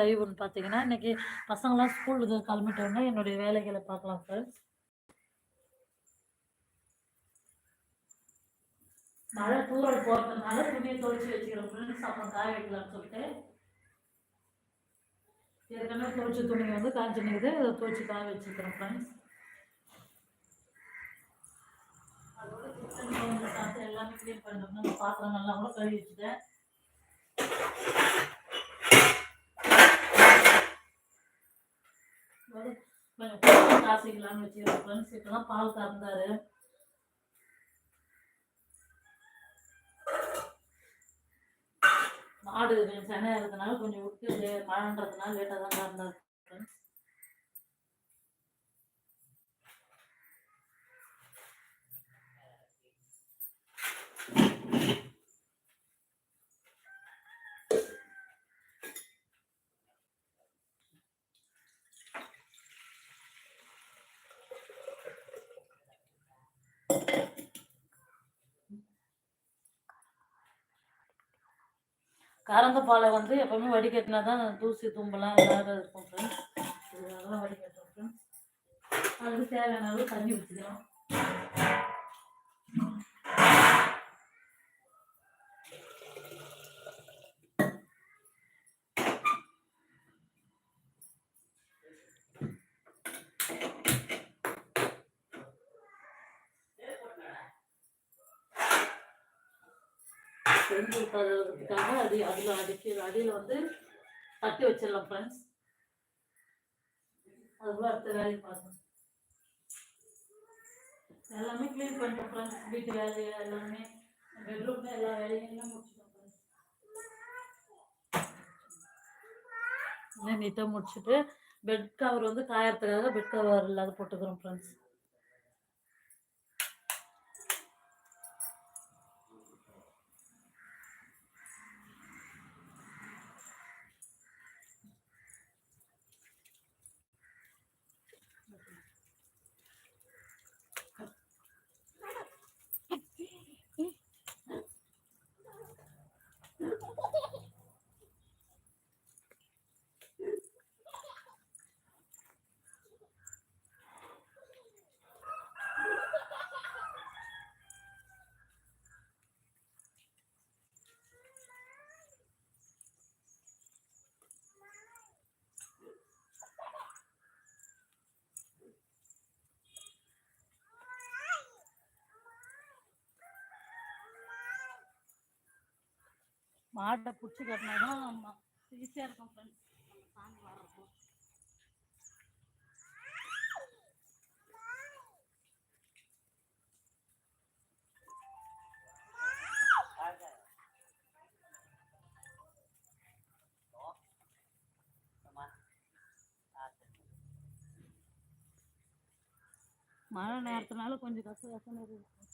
லைவ்னு பார்த்தீங்கன்னா இன்னைக்கு பசங்களாம் ஸ்கூலுக்கு கிளம்பிட்டோன்னா என்னுடைய வேலைகளை பார்க்கலாம் ஃப்ரெண்ட்ஸ் மழை தூரல் போகிறதுனால துணியை துவைச்சி வச்சுக்கிறோம். ஃப்ரெண்ட்ஸ் அப்புறம் காய வைக்கலாம்னு சொல்லிட்டு. ஏற்கனவே துவைச்ச துணி வந்து காய்ச்சி நிற்குது அதை துவைச்சி காய வச்சுக்கிறோம் ஃப்ரெண்ட்ஸ் அதோட கிச்சன் சாப்பிட்டு எல்லாமே க்ளீன் பண்ணுறோம் பாத்திரம் நல்லா கூட கழுவி வச்சுட்டேன். கொஞ்சம் காசிக்கலாம்னு வச்சுக்கிறேன் ஃப்ரெண்ட்ஸ் தான் பால் கறந்தாரு. மாடு சென்னையாக இருக்கிறதுனால கொஞ்சம் விட்டு மழைன்றதுனால லேட்டாக தான் கறந்தாரு ஃப்ரெண்ட்ஸ் கறந்த பாலை வந்து எப்பவுமே வடிகட்டினா தான் தூசி தும்பெல்லாம் இல்லாத இருக்கும் ஃப்ரெண்ட்ஸ் இதெல்லாம் வடிகட்டுறோம் ஃப்ரெண்ட்ஸ் அதுக்கு தேவையான அளவு தண்ணி ஊற்றிக்கிறோம் செஞ்சு விட்டதுக்காக அடி அதில் அடிக்க அடியில் வந்து தட்டி வச்சிடலாம் ஃப்ரெண்ட்ஸ் அதுக்குள்ள அடுத்த வேலையை பார்க்கணும். எல்லாமே க்ளீன் பண்ணிட்டோம் ஃப்ரெண்ட்ஸ் வீட்டு வேலையை எல்லாமே. பெட்ரூம்ல எல்லா வேலையும் எல்லாம் முடிச்சிட்டோம் ஃப்ரெண்ட்ஸ் எல்லாம் நீட்டாக முடிச்சுட்டு பெட் கவர் வந்து காயறதுக்காக பெட் கவர் இல்லாத போட்டுக்கிறோம் ஃப்ரெண்ட்ஸ் மாட்டை பிடிச்சி கட்டினா தான் ஈஸியாக இருக்கும் ஃப்ரெண்ட்ஸ் நம்ம சாமி வர்றப்போ. மழை நேரத்தினால கொஞ்சம் கச கசன்னு இருக்குது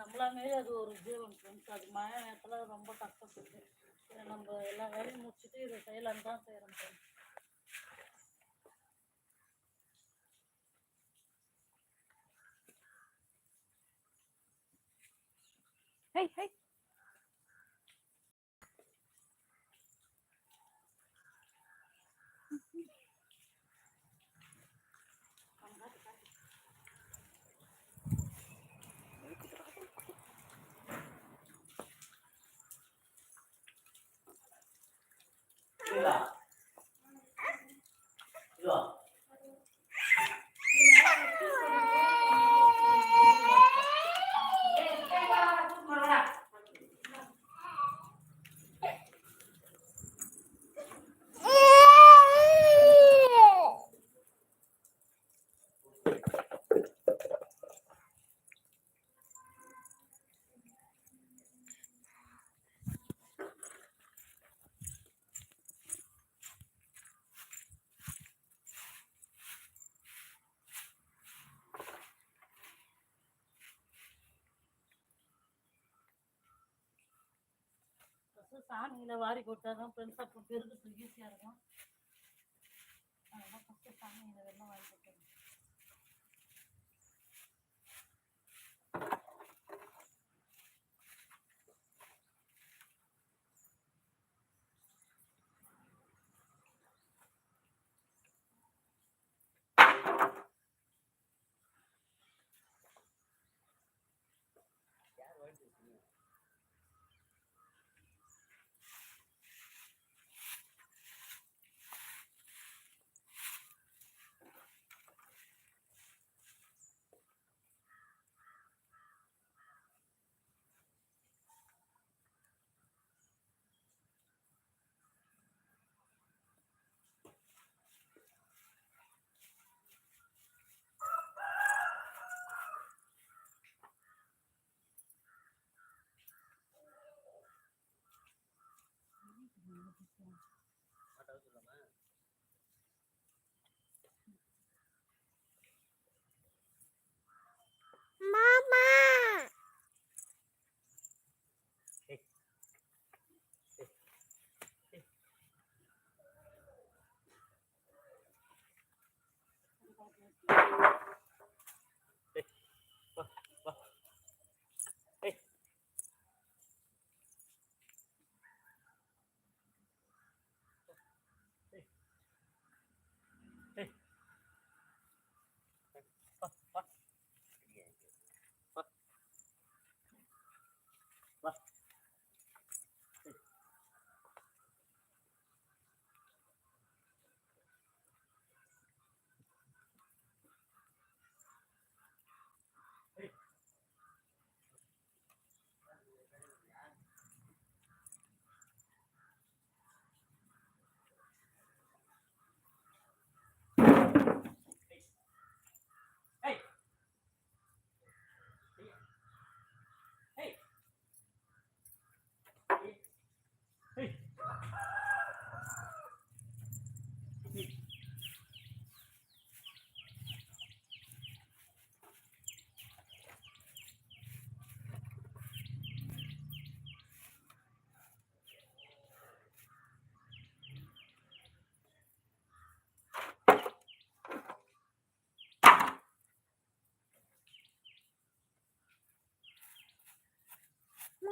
நம்மளா மாரி அது ஒரு ஜீவன் ஃப்ரெண்ட்ஸ் அது மழை நேரத்தில் ரொம்ப கஷ்டப்பட்டு நம்ம எல்லா வேலையும் முடிச்சுட்டு இதை செய்யலான்னு தான் செய்கிறோம் ஃப்ரெண்ட்ஸ் Hey, hey. இல்ல இல்ல ஃபஸ்ட்டு வாரி போட்டால் தான் ஃப்ரெண்ட்ஸ் அப்புறம் பெருக்கிறதுக்கு ஈஸியாக இருக்கும்.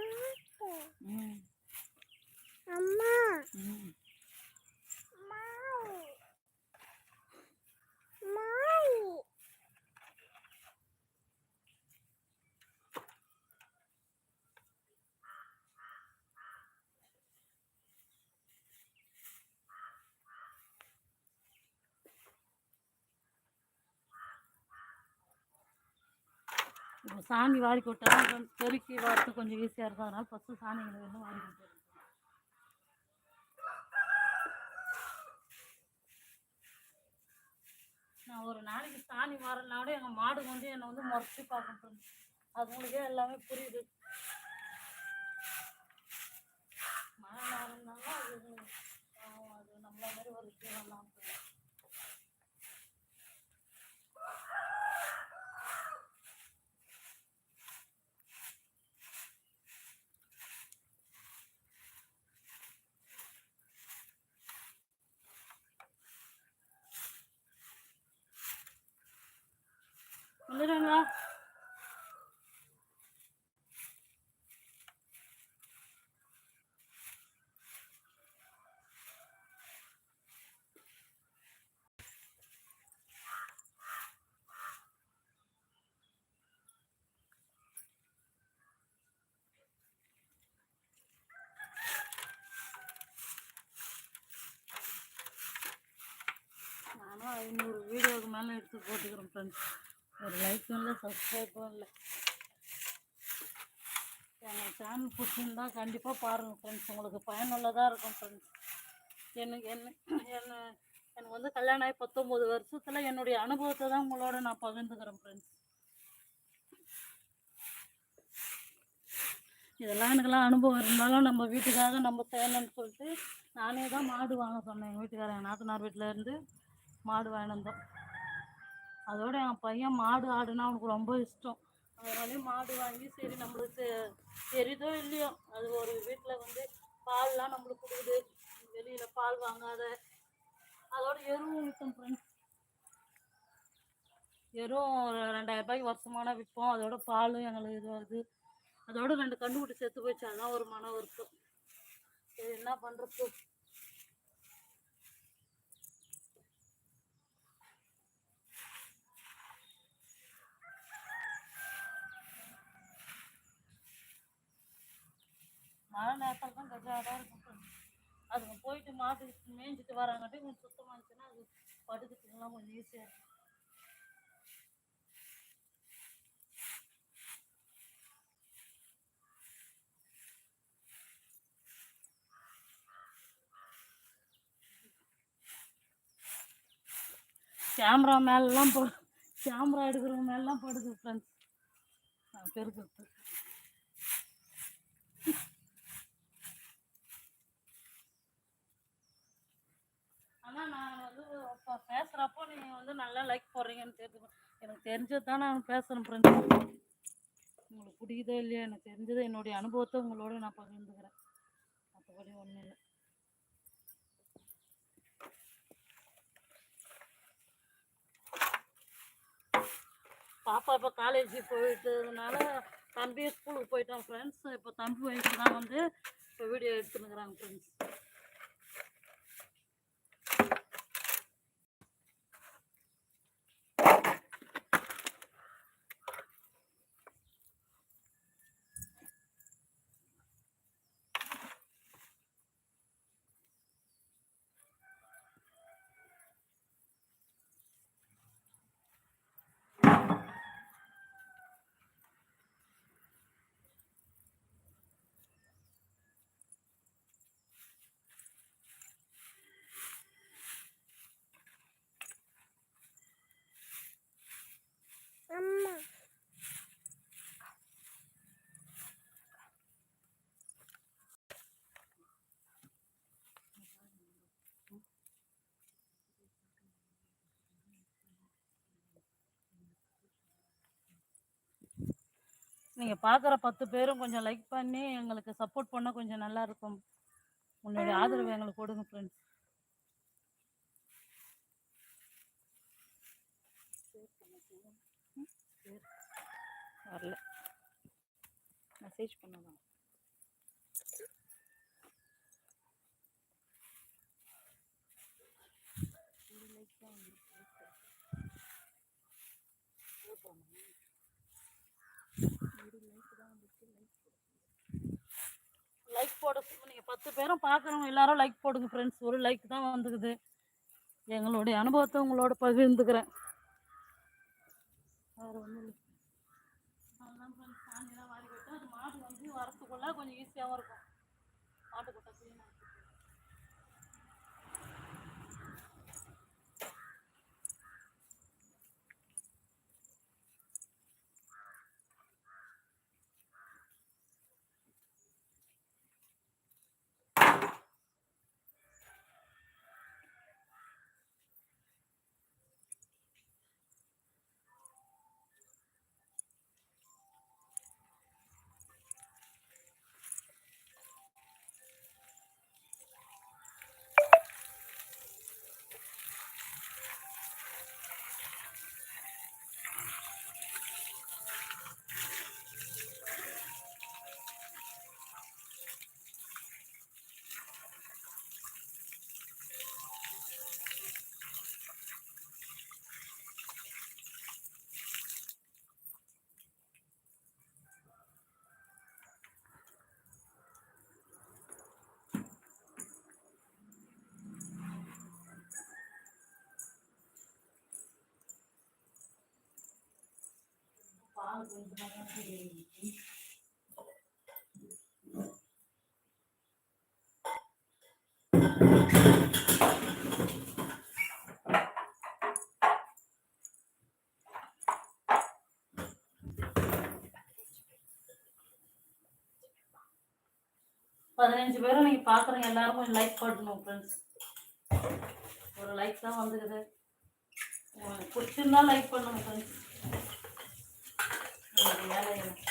അമ്മ അമ്മ இப்போ சாணி வாரி போட்டாலும் கொஞ்சம் பெருக்கி வரது கொஞ்சம் ஈஸியாக இருக்கும். அதனால் ஃபஸ்ட்டு சாணிகளை வந்து வாரி போட்டுருங்க நான் ஒரு நாளைக்கு சாணி வரலனா கூட எங்கள் மாடு வந்து என்னை வந்து முறைச்சி பார்க்கணும் அதுங்களுக்கே எல்லாமே புரியுது. மழை நேரம்னால அது அது நம்மள மாதிரி ஒரு விஷயம் தான் வந்துடுங்க. ஐநூறு வீடியோவுக்கு மேலே எடுத்து போட்டுக்கிறோம் ஃப்ரெண்ட்ஸ் ஒரு லைக்கும் இல்லை சப்ஸ்கிரைபும் இல்லை. எங்கள் சேனல் பிடிச்சிருந்தா கண்டிப்பாக பாருங்கள் ஃப்ரெண்ட்ஸ் உங்களுக்கு பயனுள்ளதாக இருக்கும் ஃப்ரெண்ட்ஸ் எனக்கு என்ன என்ன எனக்கு வந்து கல்யாணம் ஆகி பத்தொம்போது வருஷத்தில் என்னுடைய அனுபவத்தை தான் உங்களோட நான் பகிர்ந்துக்கிறேன் ஃப்ரெண்ட்ஸ் இதெல்லாம் எனக்கெல்லாம் அனுபவம் இருந்தாலும் நம்ம வீட்டுக்காக நம்ம செய்யணும்னு சொல்லிட்டு நானே தான் மாடு வாங்க சொன்னேன். எங்கள் வீட்டுக்காரர் நாத்தனார் வீட்டிலேருந்து மாடு வாங்கினோம் அதோட என் பையன் மாடு ஆடுனா அவனுக்கு ரொம்ப இஷ்டம். அதனாலே மாடு வாங்கி சரி நம்மளுக்கு தெரியுதோ இல்லையோ அது ஒரு வீட்டில் வந்து பால்லாம் நம்மளுக்கு கொடுக்குது. வெளியில் பால் வாங்காத. அதோட எருவும் விற்கும் ஃப்ரெண்ட்ஸ் எருவும் ஒரு ரெண்டாயிரம் ரூபாய்க்கு வருஷமான விற்போம் அதோட பாலும் எங்களுக்கு இது வருது அதோட ரெண்டு கண்டுபிடி செத்து போச்சு அதான் ஒரு மன வருத்தம். சரி என்ன பண்ணுறது மழை நேரத்தில் தான் கஜாடாக இருக்கும். அதுங்க போயிட்டு மாட்டு மேய்ஞ்சிட்டு வராங்காட்டி கொஞ்சம் சுத்தமாக இருந்துச்சுன்னா அது படுக்கிறதுக்கெல்லாம் கொஞ்சம் ஈஸியாக இருக்கும். கேமரா மேலெலாம் படு கேமரா எடுக்கிறவங்க மேலெலாம் படுது ஃப்ரெண்ட்ஸ் நான் பெருக்கிறது ஆனால் நான் இப்போ பேசுகிறப்போ நீங்கள் வந்து நல்லா லைக் போடுறீங்கன்னு தெரிஞ்சு எனக்கு தெரிஞ்சது தான் நான் பேசுகிறேன் ஃப்ரெண்ட்ஸ் உங்களுக்கு பிடிக்குதோ இல்லையோ எனக்கு தெரிஞ்சது. என்னுடைய அனுபவத்தை உங்களோட நான் பகிர்ந்துக்கிறேன். மற்றபடி ஒன்றும் இல்லை. பாப்பா இப்போ காலேஜ் போயிட்டதுனால தம்பி ஸ்கூலுக்கு போயிட்டான் ஃப்ரெண்ட்ஸ் இப்போ தம்பி வயசு தான் வந்து இப்போ வீடியோ எடுத்துனுக்குறாங்க ஃப்ரெண்ட்ஸ் நீங்கள் பார்க்குற பத்து பேரும் கொஞ்சம் லைக் பண்ணி எங்களுக்கு சப்போர்ட் பண்ணால் கொஞ்சம் நல்லா இருக்கும். உங்களுடைய ஆதரவு எங்களுக்கு கொடுங்க ஃப்ரெண்ட்ஸ் வரல. மெசேஜ் பண்ணலாம் லைக் போட நீங்கள் பத்து பேரும் பார்க்குறவங்க எல்லாரும் லைக் போடுங்க ஃப்ரெண்ட்ஸ் ஒரு லைக் தான் வந்துக்குது. எங்களுடைய அனுபவத்தை உங்களோட பகிர்ந்துக்கிறேன். வேறு ஒன்றும் இல்லை. அதெல்லாம் ஃப்ரெண்ட்ஸ் சாணியெல்லாம் வாரி விட்டு அது மாடு வந்து வரத்துக்குள்ள கொஞ்சம் ஈஸியாகவும் இருக்கும். மாட்டு க்ளீனாக பதினஞ்சு பேரும் நீங்கள் பார்க்குறவங்க எல்லாருக்கும் லைக் பண்ணணும் ஃப்ரெண்ட்ஸ் ஒரு லைக் தான் வந்துக்குது உங்களுக்கு பிடிச்சிருந்தா லைக் பண்ணுங்க ஃப்ரெண்ட்ஸ் வேலை என்ன? அம்மா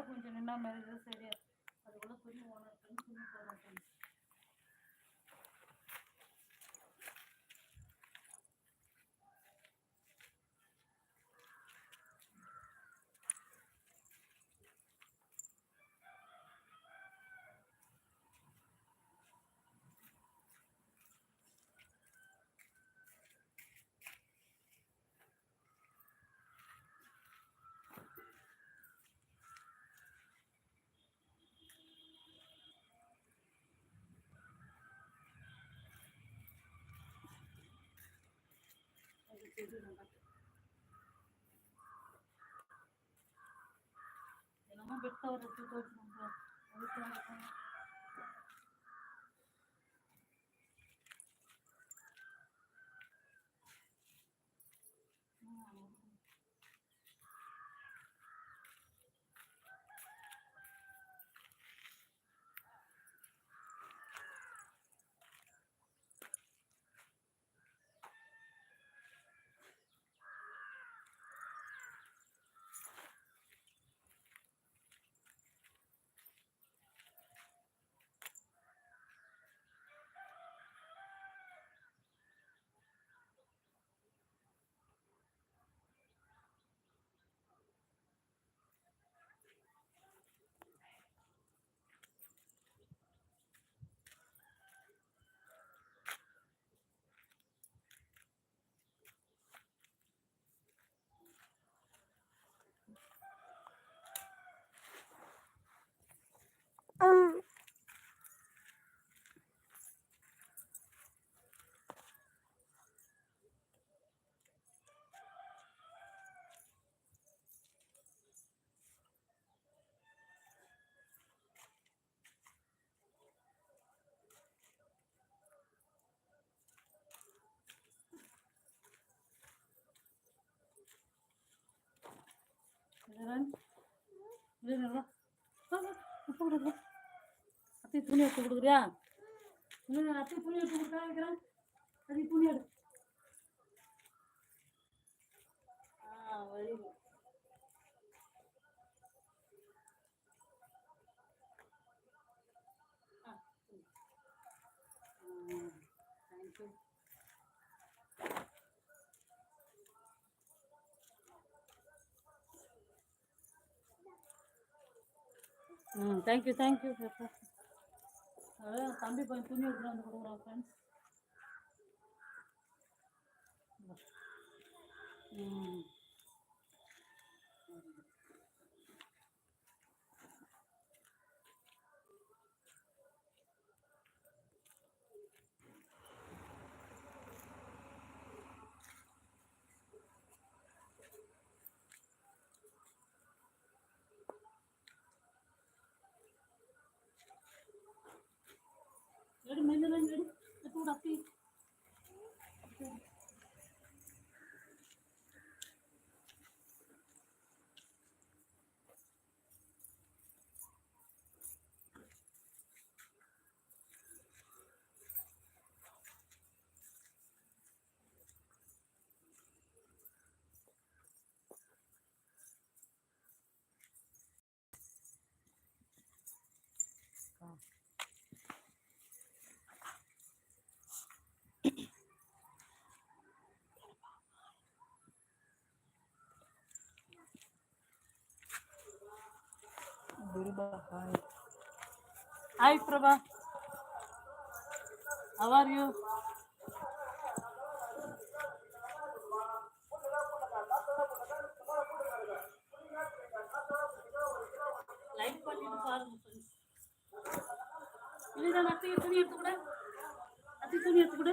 மழை கொஞ்சம் நின்னா மாதிரி சரியா அதுக்குள்ள புரிய ஓனர் சொல்லி போகிறேன் என்னமோ பெட்ட ஒரு எடுத்து போட்டுருங்க அத்தை துணி எடுத்து கொடுக்குறியா? அத்தி அத்தை துணி எடுத்து கொடுத்தா வைக்கிறேன் அது துணி எடு. ஆ வழி ம் தேங்க்யூ தேங்க்யூ அதாவது தம்பி போய் துணி எடுத்துட்டு வந்து கொடுக்குறான் ஃப்ரெண்ட்ஸ் ம். எடு மெல்ல எடு எடுத்து விடு அப்பி hi Prabha how are you like பண்ணிட்டு பாருங்க இல்லைடா துணி எடுத்து கூட. துணி எடுத்து கூட.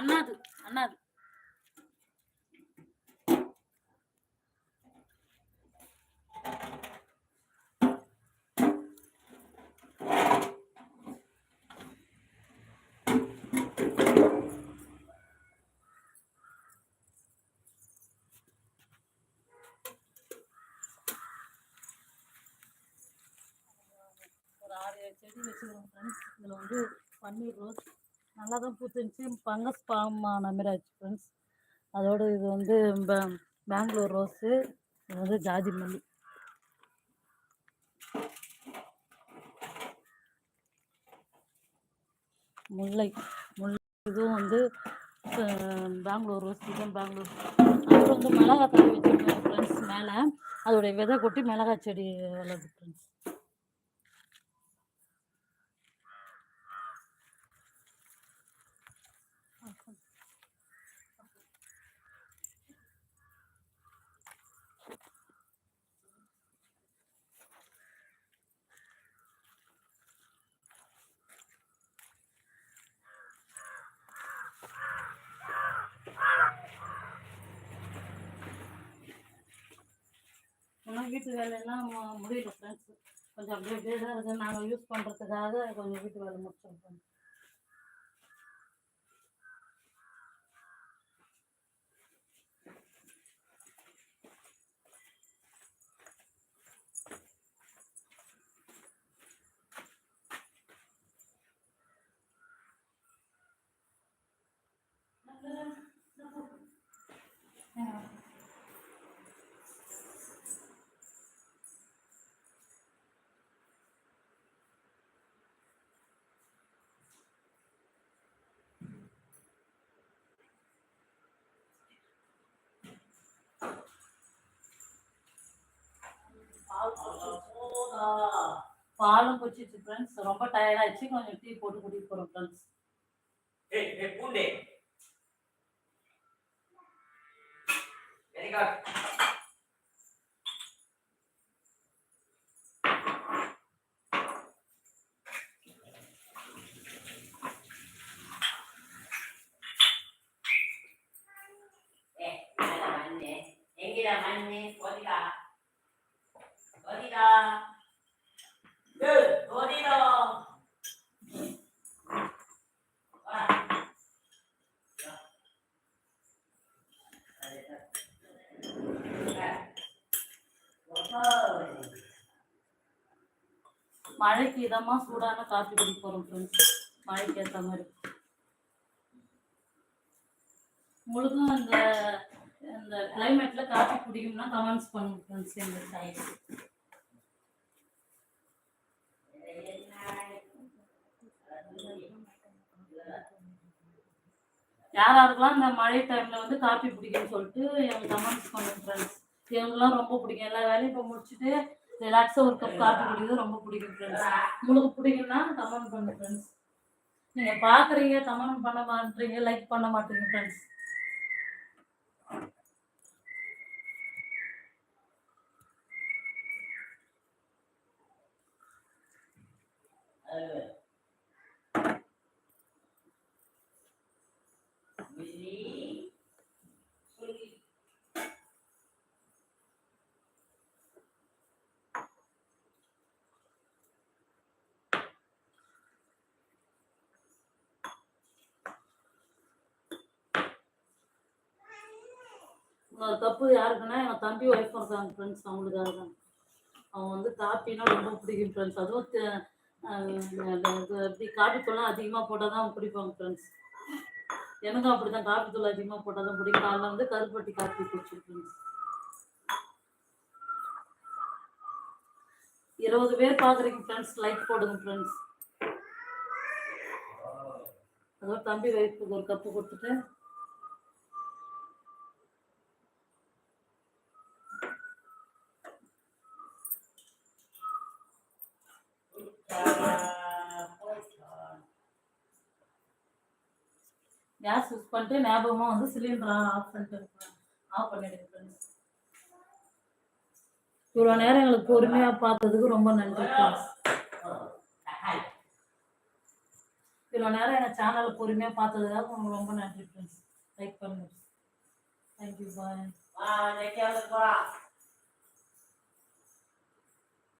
அண்ணாது அண்ணாது. ஒரு ஆறு ஏழு செடி வச்சுக்கிறோம் ஃப்ரெண்ட்ஸ் இதில் வந்து பன்னீர் ரோஸ் நல்லா தான் பூத்துருந்துச்சு. பங்கஸ் ஃபார்ம் ஆன மாதிரி ஆச்சு ஃப்ரெண்ட்ஸ் அதோட இது வந்து பெங்களூர் ரோஸு இது வந்து ஜாதி மல்லி. முல்லை முல்லை இதுவும் வந்து பெங்களூர் ரோஸ் இதுவும் பெங்களூர். அப்புறம் வந்து மிளகாய் தண்ணி வச்சுருக்கோம் ஃப்ரெண்ட்ஸ் மேலே. அதோடைய விதை கொட்டி மிளகாய் செடி வளருது ஃப்ரெண்ட்ஸ் ஆனால் வீட்டு வேலையெல்லாம் மு- முடியல ஃப்ரெண்ட்ஸ் கொஞ்சம் அப்படியே அப்படியே தான் இருக்குது நாங்கள் யூஸ் பண்ணுறதுக்காக கொஞ்சம் வீட்டு வேலை முடிச்சோம் பாலும் குடிச்சிச்சு ஃப்ரெண்ட்ஸ் ரொம்ப டயர்டாகிடுச்சு கொஞ்சம் டீ போட்டு குடிக்க போறோம் ஃப்ரெண்ட்ஸ் ஏய் ஏய் பூண்டே. Very good. Eh, ada mana? எங்கடா மண்ணு மழைக்கு இதமா சூடான காஃபி குடிப்போம் ஃப்ரெண்ட்ஸ் மழைக்கு ஏற்ற மாதிரி. முழுதும் அந்த இந்த கிளைமேட்ல காஃபி குடிக்கும்னா கமெண்ட்ஸ் பண்ணுங்க ஃப்ரெண்ட்ஸ் எங்க சைடு யார் யாருக்கெல்லாம் இந்த மழை டைம்ல வந்து காப்பி பிடிக்கும்னு சொல்லிட்டு எனக்கு கமெண்ட்ஸ் பண்ணுங்க ஃப்ரெண்ட்ஸ் இவங்கெல்லாம் ரொம்ப பிடிக்கும். எல்லா வேலையும் இப்போ முடிச்சுட்டு ரிலாக்ஸாக ஒரு கப் காப்பி குடிக்கிறது ரொம்ப பிடிக்கும் ஃப்ரெண்ட்ஸ் உங்களுக்கு பிடிக்கும்னா கமெண்ட் பண்ணுங்க ஃப்ரெண்ட்ஸ் நீங்கள் பார்க்குறீங்க கமெண்ட் பண்ண மாட்டீங்க லைக் பண்ண மாட்டீங்க ஃப்ரெண்ட்ஸ் ஒரு கப்பு யாருக்குன்னா என் தம்பி ஒய்ஃப் இருக்காங்க ஃப்ரெண்ட்ஸ் அவங்களுக்காக தான். அவங்க வந்து காப்பினா ரொம்ப பிடிக்கும் ஃப்ரெண்ட்ஸ் அதுவும் எப்படி காப்பி தூள்லாம் அதிகமாக போட்டால் தான் பிடிப்பாங்க ஃப்ரெண்ட்ஸ் எனக்கும் அப்படி தான் காப்பி தூள் அதிகமாக போட்டால் தான் பிடிக்கும். காலைல வந்து கருப்பட்டி காப்பி பிடிச்சிருக்கு ஃப்ரெண்ட்ஸ் இருபது பேர் பார்க்குறீங்க ஃப்ரெண்ட்ஸ் லைக் போடுங்க ஃப்ரெண்ட்ஸ் அதோட தம்பி ஒய்ஃபுக்கு ஒரு கப்பு கொடுத்துட்டு கேஸ் யூஸ் பண்ணிட்டு ஞாபகமாக வந்து சிலிண்டரை ஆஃப் பண்ணிட்டு ஆஃப் பண்ணிடுங்க ஃப்ரெண்ட்ஸ் இவ்வளோ நேரம் எங்களுக்கு பொறுமையாக பார்த்ததுக்கு ரொம்ப நன்றி ஃப்ரெண்ட்ஸ் இவ்வளோ நேரம் எங்கள் சேனலை பொறுமையாக பார்த்ததுக்காக உங்களுக்கு ரொம்ப நன்றி ஃப்ரெண்ட்ஸ் லைக் பண்ணுங்க தேங்க்யூ பாய்